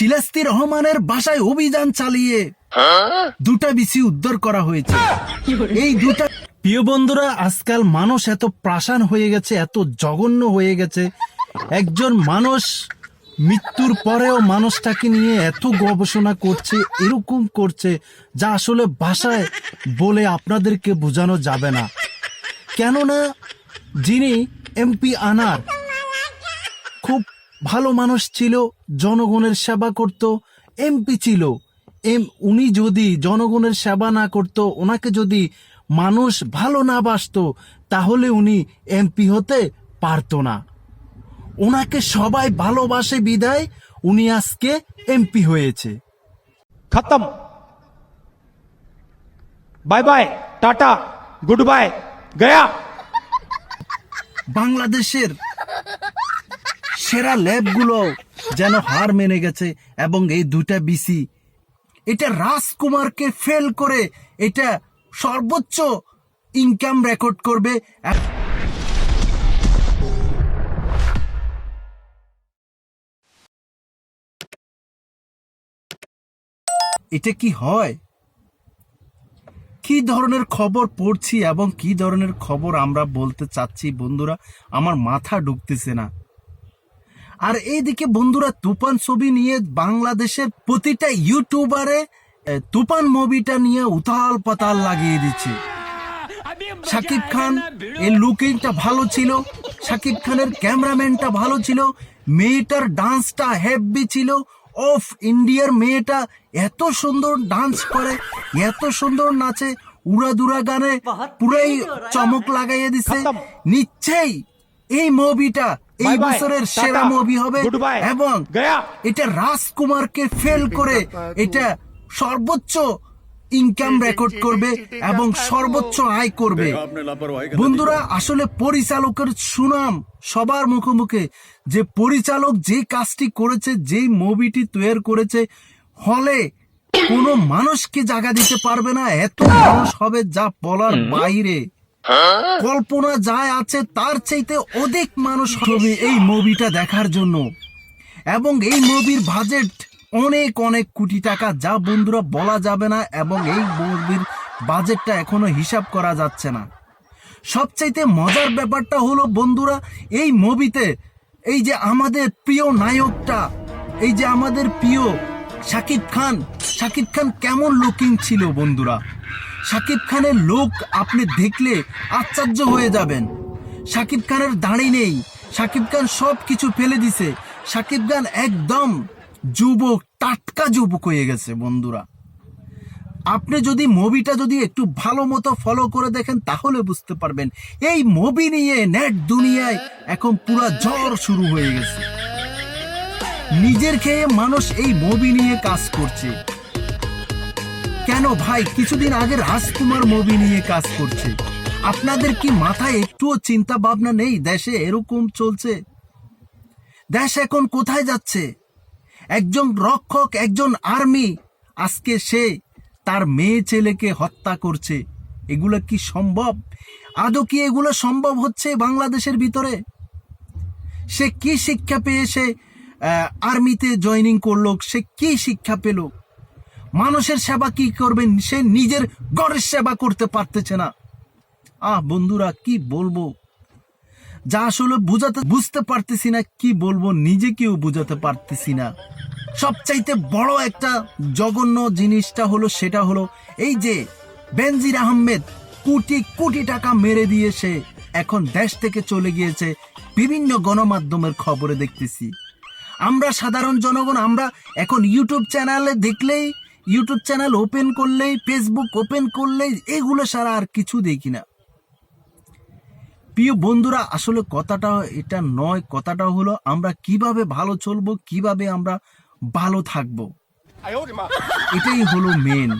শিলাস্তি রহমানের বাসায় অভিযান চালিয়ে দুটা বিসি উদ্ধার করা হয়েছে। এই দুটা প্রিয় বন্ধুরা, আজকাল মানুষ এত প্রাসান হয়ে গেছে, এত জঘন্য হয়ে গেছে। একজন মানুষ মৃত্যুর পরেও মানুষটাকে নিয়ে এত গবেষণা করছে, এরকম করছে, যা আসলে ভাষায় বলে আপনাদেরকে বোঝানো যাবে না। কেননা যিনি এমপি আনার ভালো মানুষ ছিল জনগণের সেবা করত এমপি ছিল। এম উনি যদি জনগণের সেবা না করত ওনাকে যদি মানুষ ভালো না বাসত তাহলে উনি এমপি হতে পারত না। ওনাকে সবাই ভালোবাসে বিদায় উনি আজকে এমপি হয়েছে। খতম। Bye bye tata good bye Gaya. বাংলাদেশের সেরা ল্যাবগুলো যেন হার মেনে গেছে এবং এই দুটা বিসি এটা রাজকুমারকে ফেল করে এটা সর্বোচ্চ ইনকাম রেকর্ড করবে। এটা কি হয়? কি ধরনের খবর পড়ছি এবং কি ধরনের খবর আমরা বলতে চাচ্ছি বন্ধুরা? আমার মাথা ঢুকতেছে না। আর এইদিকে বন্ধুরা তুফান ছবি নিয়ে বাংলাদেশের প্রতিটা ইউটিউবারে তুফান মুভিটা নিয়ে উতাল পাতাল লাগিয়ে দিচ্ছে। শাকিব খান এর লুকিংটা ভালো ছিল। শাকিব খানের ক্যামেরাম্যানটা ভালো ছিল। মেয়েটার ডান্সটা হেভি ছিল। অফ ইন্ডিয়ার মেয়েটা এত সুন্দর ডান্স করে এত সুন্দর নাচে। উড়াদুরা গানে পুরাই চমক লাগাইয়ে দিছে। নিশ্চয়ই এই মুভিটা এই বছরের সেরা মুভি হবে এবং গয়া। এটা রাজকুমারকে ফেল করে এটা সর্বোচ্চ ইনকাম রেকর্ড করবে এবং সর্বোচ্চ আয় করবে। বন্ধুরা আসলে পরিচালকের সুনাম সবার মুখে মুখে যে পরিচালক যে কাজটি করেছে যেই মুভিটি তৈরি করেছে হলে কোনো মানুষকে জায়গা দিতে পারবে না। এত মানুষ হবে যা বলার বাইরে। কল্পনা যায় আছে তার চাইতে অধিক মানুষ হবে এই মুভিটা দেখার জন্য। এবং এই মুভির বাজেট অনেক অনেক কোটি টাকা, যা বন্ধুরা বলা যাবে না, এবং এই মুভির বাজেটটা এখনও হিসাব করা যাচ্ছে না। সবচাইতে মজার ব্যাপারটা হলো বন্ধুরা, এই মুভিতে এই যে আমাদের প্রিয় নায়কটা, এই যে আমাদের প্রিয় শাকিব খান শাকিব খান কেমন লুকিং ছিল বন্ধুরা? শাকিব খানের লোক আপনি দেখলে আশ্চর্য হয়ে যাবেন। শাকিব খানের দাঁড়ি নেই। শাকিব খান সব কিছু ফেলে দিছে। শাকিব খান একদম যুবক, টাটকা যুবক হয়ে গেছে বন্ধুরা। আপনি যদি মুভিটা যদি একটু ভালো মতো ফলো করে দেখেন, তাহলে বুঝতে পারবেন এই মুভি নিয়ে নেট দুনিয়ায় এখন পুরো জ্বর শুরু হয়ে গেছে। নিজের খেয়ে মানুষ এই মুভি নিয়ে কাজ করছে। কেন ভাই? কিছুদিন আগে রাজকুমার মুভি নিয়ে কাজ করছে। আপনাদের কি মাথায় একটুও চিন্তা ভাবনা নেই? দেশে এরকম চলছে। দেশ এখন কোথায় যাচ্ছে? একজন রক্ষক, একজন আর্মি, আজকে সে তার মেয়ে ছেলেকে হত্যা করছে। এগুলো কি সম্ভব? আদৌ কি এগুলো সম্ভব হচ্ছে বাংলাদেশের ভিতরে? সে কি শিক্ষা পেয়ে সে আর্মিতে জয়েনিং করল? সে কি শিক্ষা পেল? মানুষের সেবা কি করবেন সে নিজের গড়ের সেবা করতে পারতেছে না। আহ, বন্ধুরা, কি বলব? যা আসলে বুঝাতে, বুঝতে পারতেছি না, কি বলব? নিজেকেও বুঝাতে পারতেছি না। সবচাইতে বড় একটা জঘন্য জিনিসটা হলো, সেটা হলো এই যে বেনজির আহমেদ কোটি কোটি টাকা মেরে দিয়ে সে এখন দেশ থেকে চলে গিয়েছে, বিভিন্ন গণমাধ্যমের খবরে দেখতেছি। আমরা সাধারণ জনগণ, আমরা এখন ইউটিউব চ্যানেলে দেখলেই ইউটিউব চ্যানেল ওপেন করলেই ফেসবুক ওপেন করলেই এগুলো সারা আর কিছু দেখি না। প্রিয় বন্ধুরা, আসলে কথাটা এটা নয়, কথাটা হলো আমরা কীভাবে ভালো চলবো, কীভাবে আমরা ভালো থাকব। এটাই হলো মেন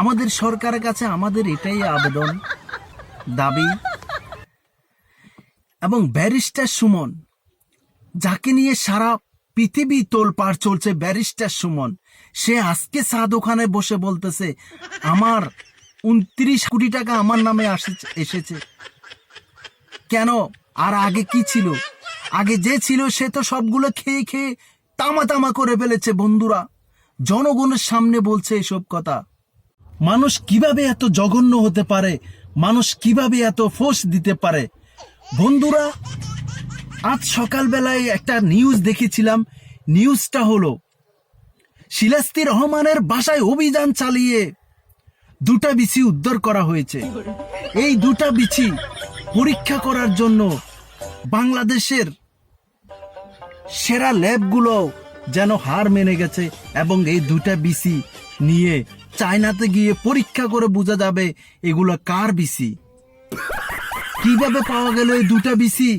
আমাদের সরকারের কাছে আমাদের এটাই আবেদন, দাবি। এবং ব্যারিস্টার সুমন, যাকে নিয়ে সারা পৃথিবী তোলপাড় চলছে ব্যারিস্টার সুমন। সে আজকে সাদ ওখানে বসে বলতেছে, আমার উনত্রিশ কোটি টাকা আমার নামে এসেছে। কেন? আর আগে কি ছিল? আগে যে ছিল সে তো সবগুলো খেয়ে খেয়ে তামা তামা করে ফেলেছে, বন্ধুরা। জনগণের সামনে বলছে এসব কথা। মানুষ কীভাবে এত জঘন্য হতে পারে? মানুষ কীভাবে এত ফোর্স দিতে পারে? বন্ধুরা আজ সকালবেলায় একটা নিউজ দেখেছিলাম। নিউজটা হলো, শিলাস্তি রহমানের বাসায় অভিযান চালিয়ে দুটা বিচি উদ্ধার করা হয়েছে। এই দুটা বিচি পরীক্ষা করার জন্য বাংলাদেশের সেরা ল্যাবগুলো যেন হার মেনে গেছে এবং এই দুটা বিসি নিয়ে চায়নাতে গিয়ে পরীক্ষা করে বোঝা যাবে এগুলো কার বিসি কীভাবে পাওয়া গেল এই দুটা বিসি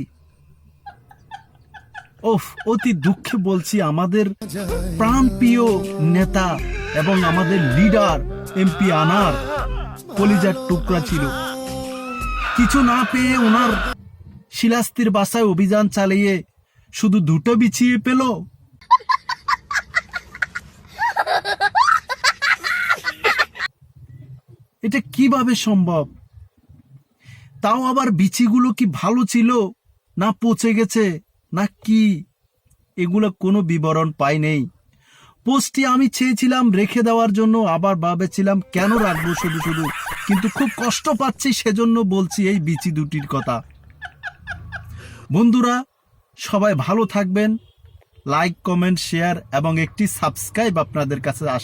ওফ, অতি দুঃখে বলছি আমাদের প্রাণপ্রিয় নেতা এবং আমাদের লিডার এমপি আনার কলিজার টুকরা ছিল। কিছু না পেয়ে ওনার শিলাস্তির বাসায় অভিযান চালিয়ে শুধু দুটো বিছিয়ে পেল। এটা কীভাবে সম্ভব? তাও আবার বিচিগুলো কি ভালো ছিল না পচে গেছে? না কি এগুলো কোনো বিবরণ পাই নেই। পোস্টটি আমি চেয়েছিলাম রেখে দেওয়ার জন্য, আবার ভাবেছিলাম কেন রাখব শুধু শুধু, কিন্তু খুব কষ্ট পাচ্ছি সেজন্য বলছি এই বিচি দুটির কথা। বন্ধুরা, সবাই ভালো থাকবেন, লাইক, কমেন্ট, শেয়ার এবং একটি সাবস্ক্রাইব আপনাদের কাছে আস